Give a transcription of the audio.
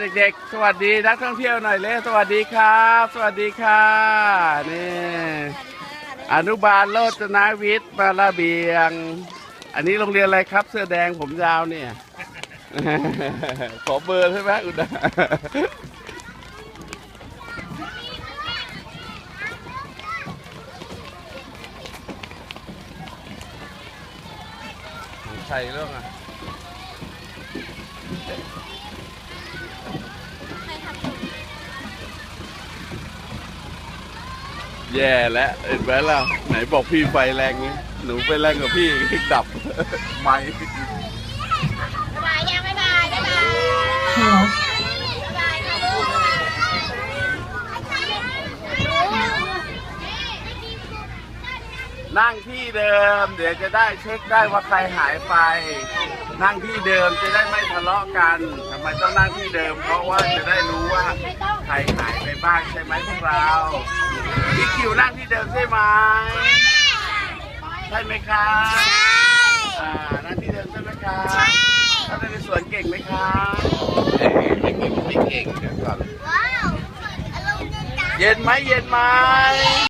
เด็กๆ สวัสดีนักท่องเที่ยวหน่อยเลยสวัสดีครับ สวัสดีค่ะนี่อนุบาลโลจนาวิทย์มาระเบียง อันนี้โรงเรียนอะไรครับ เสื้อแดงผมยาวเนี่ย ขอเบอร์ใช่ไหมอุดาใช่เรื่องอะ แย่แล้วเห็นไหมล่ะไหนบอกพี่ไฟแรงไงหนูไปแรงกับพี่ดับ ไม่ บ๊ายบายยังบ๊ายบายบ๊ายบาย Hello. บ๊ายบายค่ะลูก นั่งที่เดิม เดี๋ยวจะได้เช็คได้ว่าใครหายไป นั่งที่เดิมจะได้ไม่ทะเลาะกันทำไมต้องนั่งที่เดิม เพราะว่าจะได้รู้ว่าใครหายไปบ้างใช่ไหมพวกเราพี่คิวนั่งที่เดิมใช่ไหมใช่ไหมครับอ่านั่งที่เดิมใช่ไหมครับแล้วในสวนเก่งไหมครับเอ้ยไม่เก่งไม่เก่งเดี๋ยวก่อนว้าวอารมณ์ดีจังเย็นไหมเย็นไหม